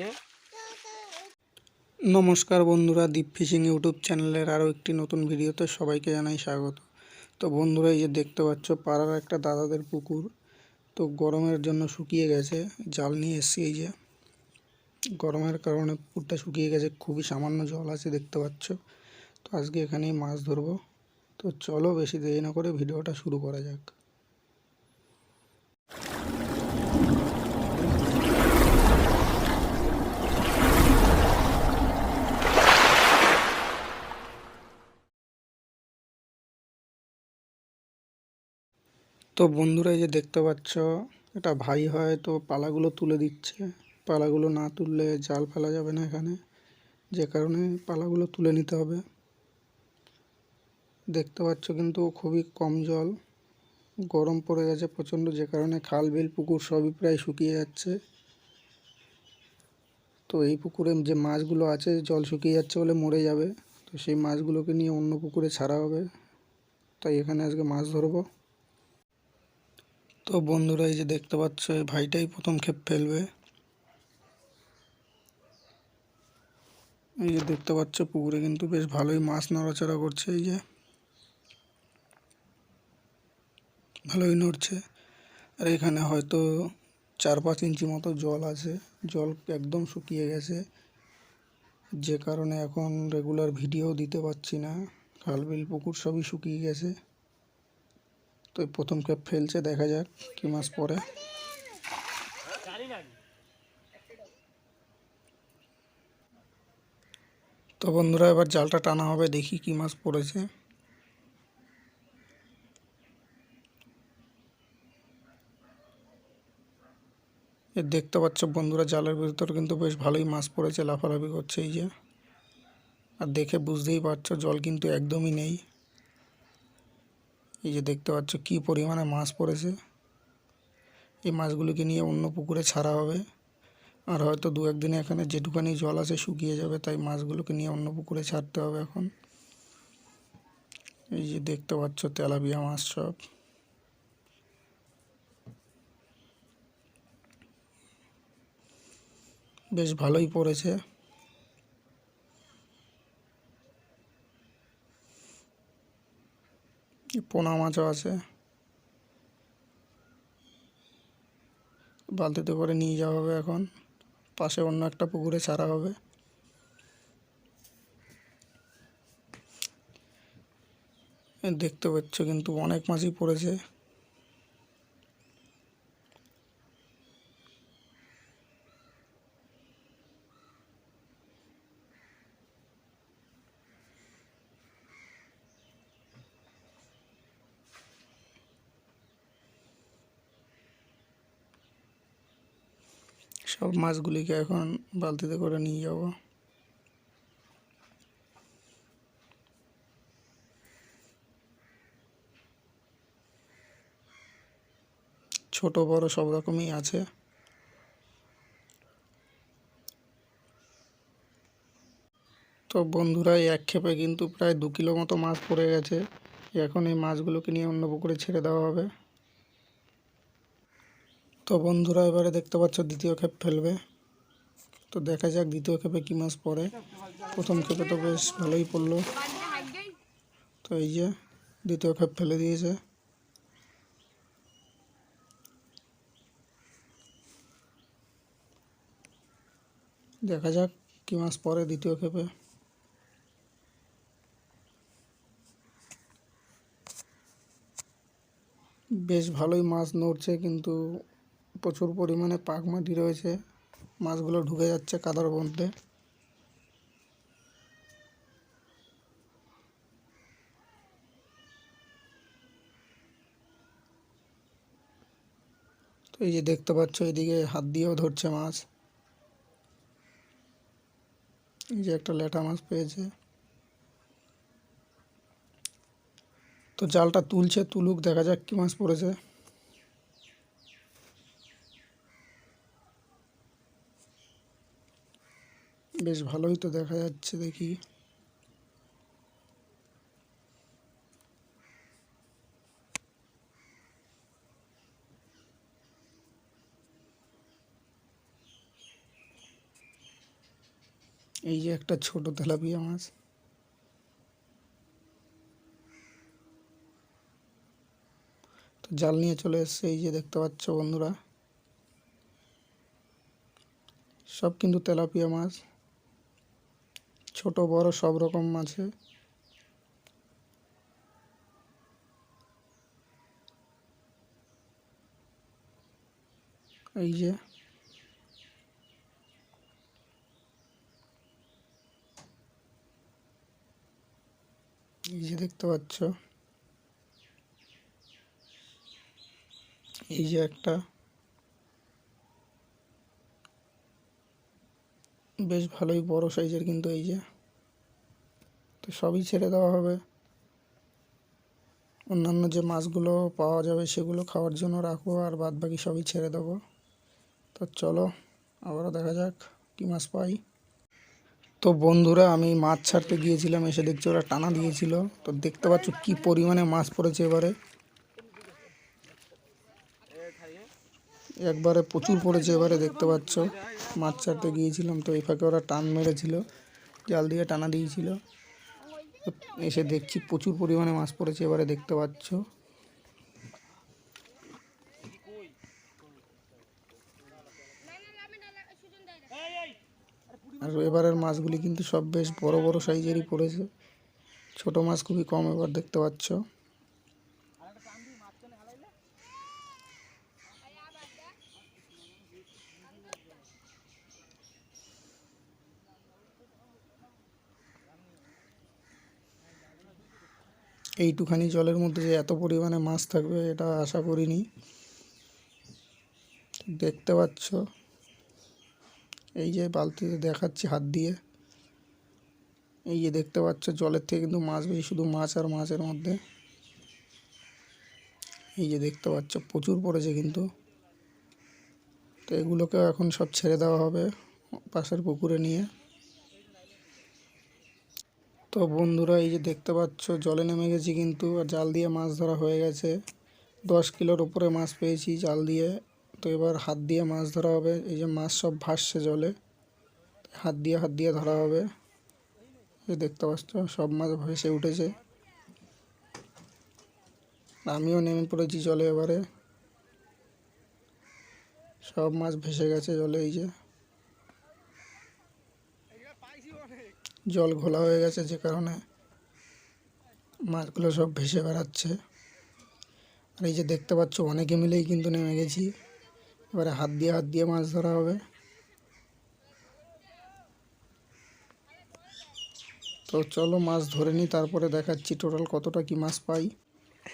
হ্যাঁ? নমস্কার বন্ধুরা, দীপ ফিশিং ইউটিউব চ্যানেলের আরও একটি নতুন ভিডিওতে সবাইকে জানাই স্বাগত। তো বন্ধুরা, এই যে দেখতে পাচ্ছ, পাড়ার একটা দাদাদের পুকুর, তো গরমের জন্য শুকিয়ে গেছে, জাল নিয়ে এসছি এই যে। গরমের কারণে পুকুরটা শুকিয়ে গেছে, খুবই সামান্য জল আছে দেখতে পাচ্ছ। তো আজকে এখানেই মাছ ধরবো। তো চলো বেশি দেরি না করে ভিডিওটা শুরু করা যাক। তো বন্ধুরা, এই যে দেখতে পাচ্ছ, এটা ভাই হয় তো পালাগুলো তুলে দিচ্ছে। পালাগুলো না তুললে জাল ফেলা যাবে না এখানে। যে কারণে পালাগুলো তুলে নিতে হবে। দেখতে পাচ্ছ কিন্তু খুবই কম জল। গরম পড়ে গেছে প্রচণ্ড, যে কারণে খাল, বিল, পুকুর সবই প্রায় শুকিয়ে যাচ্ছে। তো এই পুকুরে যে মাছগুলো আছে, জল শুকিয়ে যাচ্ছে বলে মরে যাবে। তো সেই মাছগুলোকে নিয়ে অন্য পুকুরে ছাড়া হবে। তাই এখানে আজকে মাছ ধরবো। তো বন্ধুরা, এই যে দেখতে পাচ্ছ, এই ভাইটাই প্রথম ক্ষেপ ফেলবে। এই যে দেখতে পাচ্ছ, পুকুরে কিন্তু বেশ ভালোই মাছ নড়াচড়া করছে, এই যে। ভালোই নড়ছে। আর এখানে হয়তো চার পাঁচ ইঞ্চি মতো জল আছে। জল একদম শুকিয়ে গেছে। যে কারণে এখন রেগুলার ভিডিও দিতে পারছি না। খালবিল পুকুর সবই শুকিয়ে গেছে। তো প্রথম ক্যাপ ফেলছে, দেখা যাক কি মাছ পড়ে। তো বন্ধুরা, এবার জালটা টানা হবে, দেখি কি মাছ পড়েছে। দেখতে পাচ্ছ বন্ধুরা, জালের ভিতর কিন্তু বেশ ভালোই মাছ পড়েছে, লাফালাফি করছে এই যে। আর দেখে বুঝতেই পারছ, জল কিন্তু একদমই নেই। এই যে দেখতে পাচ্ছ কি পরিমাণে মাছ পড়েছে। এই মাছগুলোকে নিয়ে অন্য পুকুরে ছাড়া হবে। আর হয়তো দু একদিনে এখানে যেটুখানি জল আছে শুকিয়ে যাবে, তাই মাছগুলোকে নিয়ে অন্য পুকুরে ছাড়তে হবে এখন। এই যে দেখতে পাচ্ছ তেলাপিয়া মাছ সব। বেশ ভালোই পড়েছে। পোনা মাছও আছে। বালতিতে করে নিয়ে যাওয়া হবে এখন। পাশে অন্য একটা পুকুরে ছাড়া হবে। দেখতে পাচ্ছ কিন্তু অনেক মাছই পড়েছে। সব মাছগুলিকে এখন বালতিতে করে নিয়ে যাব। ছোট, বড় সব রকমই আছে। তো বন্ধুরা, এই এক ক্ষেপে কিন্তু প্রায় দু কিলো মতো মাছ পড়ে গেছে। এখন এই মাছগুলোকে নিয়ে অন্য পুকুরে ছেড়ে দেওয়া হবে। তো বন্ধুরা, এবারে দেখতে পাচ্ছ দ্বিতীয় ক্ষেপ ফেলবে। তো দেখা যাক দ্বিতীয় ক্ষেপে কী মাছ পড়ে। প্রথম ক্ষেপে তো বেশ ভালোই পড়ল। তো এই যে, দ্বিতীয় ক্ষেপ ফেলে দিয়েছে। দেখা যাক কী মাছ পরে দ্বিতীয় ক্ষেপে বেশ ভালোই মাছ নড়ছে, কিন্তু প্রচুর পরিমাণে পাক মাটি রয়েছে। মাছগুলো ঢুকে যাচ্ছে কাদার মধ্যে। তো এই যে দেখতে পাচ্ছ, এদিকে হাত দিয়েও ধরছে মাছ। এই যে একটা ল্যাটা মাছ পেয়েছে। তো জালটা তুলছে, তুলুক, দেখা যাক কি মাছ পড়েছে। বেশ ভালোই তো দেখা যাচ্ছে, দেখি। এই যে একটা ছোট তেলাপিয়া মাছ। তো জাল নিয়ে চলে এসছে, এই যে দেখতে পাচ্ছ বন্ধুরা। সব কিন্তু তেলাপিয়া মাছ। ছোট, বড় সব রকম মাছে এই যে। এই যে দেখতে পাচ্ছ। এই যে একটা। বেশ ভালোই বড় সাইজের কিন্তু এই যে। তো সবই ছেড়ে দেওয়া হবে। অন্যান্য যে মাছগুলো পাওয়া যাবে সেগুলো খাওয়ার জন্য রাখব আর বাদ বাকি সবই ছেড়ে দেবো। তো চলো, আবারও দেখা যাক কী মাছ পাই। তো বন্ধুরা, আমি মাছ ছাড়তে গিয়েছিলাম, এসে দেখছি ওরা টানা দিয়েছিল। তো দেখতে পাচ্ছ কি পরিমাণে মাছ পড়েছে এবারে। একবারে প্রচুর পড়েছে এবারে, দেখতে পাচ্ছ। মাছ ছাড়তে গিয়েছিলাম, তো এই ফাঁকে ওরা টান মেরেছিল। জাল দিয়ে টানা দিয়েছিল। এসে দেখছি প্রচুর পরিমাণে মাছ পড়েছে, এবারে দেখতে পাচ্ছ। আর এবারের মাছগুলি কিন্তু সব বেশ বড় বড় সাইজেরই পড়েছে। ছোট মাছ খুবই কম এবার দেখতে পাচ্ছ। এইটুখানি জলের মধ্যে যে এত পরিমাণে মাছ থাকবে, এটা আশা করিনি। দেখতে পাচ্ছ? এই যে বালতিতে দেখাচ্ছি হাত দিয়ে। এই যে দেখতে পাচ্ছ, জলের থেকে কিন্তু মাছ বেশি, শুধু মাছ আর মাছের মধ্যে। এই যে দেখতে পাচ্ছ, প্রচুর পড়েছে কিন্তু। তো এগুলোকে এখন সব ছেড়ে দেওয়া হবে পাশের পুকুরে নিয়ে। তো বন্ধুরা, এই যে দেখতে পাচ্ছ, জলে নেমে গেছি কিন্তু, আর জাল দিয়ে মাছ ধরা হয়ে গেছে। দশ কিলোর উপরে মাছ পেয়েছি জাল দিয়ে। তো এবার হাত দিয়ে মাছ ধরা হবে। এই যে মাছ সব ভাসছে জলে। হাত দিয়ে হাত দিয়ে ধরা হবে। এই দেখতে পাচ্ছ, সব মাছ ভেসে উঠেছে। আমিও নেমে পড়েছি জলে এবারে। সব মাছ ভেসে গেছে জলে, এই যে। জল ঘোলা হয়ে গেছে যে কারণে মাছগুলো সব ভেসে বেড়াচ্ছে। আর এই যে দেখতে পাচ্ছ, অনেকে মিলেই কিন্তু নেমে গেছি। এবারে হাত দিয়ে হাত দিয়ে মাছ ধরা হবে। তো চলো মাছ ধরে নিই, তারপরে দেখাচ্ছি টোটাল কতটা কি মাছ পাই।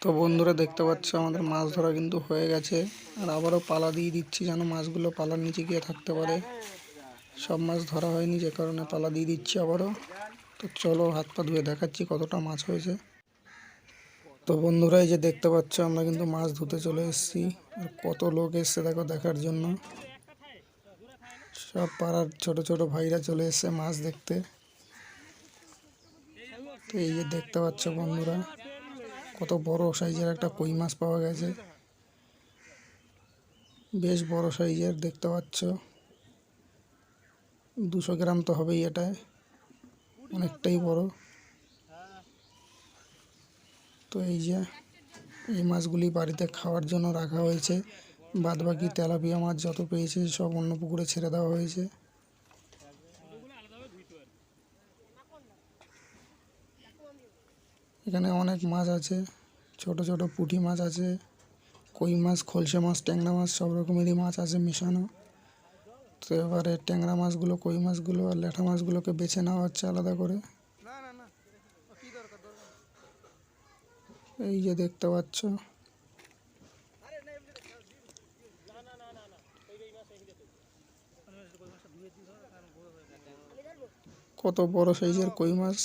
তো বন্ধুরা, দেখতে পাচ্ছ আমাদের মাছ ধরা কিন্তু হয়ে গেছে। আর আবারও পালা দিয়ে দিচ্ছি যেন মাছগুলো পালার নিচে গিয়ে থাকতে পারে। সব মাছ ধরা হয়নি, যে কারণে পালা দিয়ে দিচ্ছি আবারও। তো চলো, হাত পা ধুয়ে দেখাচ্ছি কতটা মাছ হয়েছে। তো বন্ধুরা, এই যে দেখতে পাচ্ছ, আমরা কিন্তু মাছ ধুতে চলে এসেছি। আর কত লোক এসছে দেখো দেখার জন্য। সব পাড়ার ছোট ছোট ভাইরা চলে এসছে মাছ দেখতে। তো এই যে দেখতে পাচ্ছ বন্ধুরা, কত বড় সাইজের একটা কই মাছ পাওয়া গেছে। বেশ বড় সাইজের দেখতে পাচ্ছ। দুশো গ্রাম তো হবেই এটায় অনেকটাই বড়। তো এই যে, এই মাছগুলি বাড়িতে খাওয়ার জন্য রাখা হয়েছে। বাদ বাকি তেলাপিয়া মাছ যত পেয়েছে সব অন্য পুকুরে ছেড়ে দেওয়া হয়েছে। এখানে অনেক মাছ আছে। ছোট ছোট পুঁটি মাছ আছে। কই মাছ, খলসে মাছ, ট্যাংরা মাছ, সব রকমেরই মাছ আছে মেশানো। তো এবারে ট্যাংরা মাছগুলো কই মাছগুলো আর ল্যাঠা মাছগুলোকে বেছে নেওয়া হচ্ছে আলাদা করে। এই যে দেখতে পাচ্ছ। কত বড় সাইজের কই মাছ?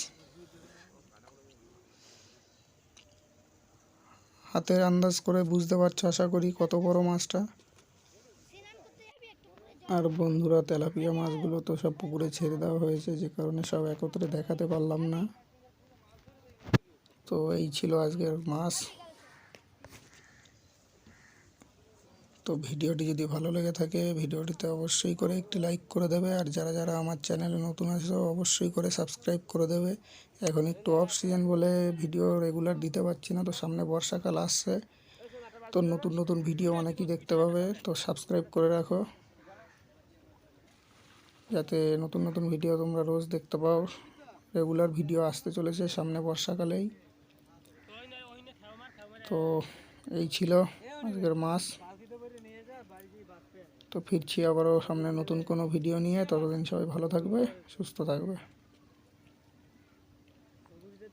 হাতের আন্দাজ করে বুঝতে পারছ আশা করি কত বড় মাছটা? আর বন্ধুরা, তেলাপিয়া মাছগুলো তো সব পুকুরে ছেড়ে দেওয়া হয়েছে, যে কারণে সব একত্রে দেখাতে পারলাম না। তো এই ছিল আজকের মাছ। তো ভিডিওটি যদি ভালো লেগে থাকে, ভিডিওটিতে অবশ্যই করে একটি লাইক করে দেবে, আর যারা যারা আমার চ্যানেলে নতুন আছে, অবশ্যই করে সাবস্ক্রাইব করে দেবে। এখন একটু অফ সিজন বলে ভিডিও রেগুলার দিতে পারছি না, তো সামনে বর্ষাকাল আসছে, তো নতুন নতুন ভিডিও অনেকেই দেখতে পাবে, তো সাবস্ক্রাইব করে রাখো। যাতে নতুন নতুন ভিডিও তোমরা রোজ দেখতে পাও। রেগুলার ভিডিও আসতে চলেছে সামনে বর্ষাকালেই। তো এই ছিল আজকের মাস। তো ফিরছি আবারও সামনে নতুন কোনো ভিডিও নিয়ে। ততদিন সবাই ভালো থাকবে, সুস্থ থাকবে।